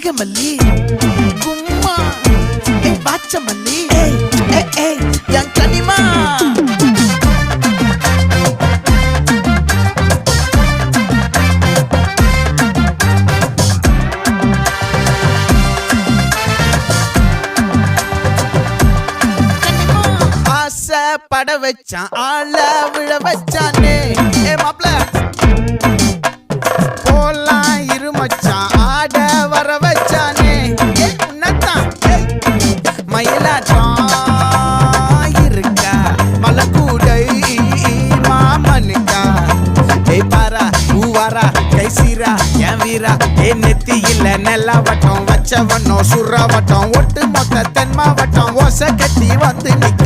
வாங்கமல்லி கும்மா ஏ பாச்சமல்லி. ஏய். ஏய் என் கனிமா. பட வச்சான் ஆள விழ வச்சானே. சீரா என் வீரா? ஏ நெத்தி இல்ல நெல்லா வட்டம் வச்ச வண்ணம் வட்டம் ஒட்டு மொத்த தென் மாவட்டம் ஓசை கட்டி வந்து நிக்க.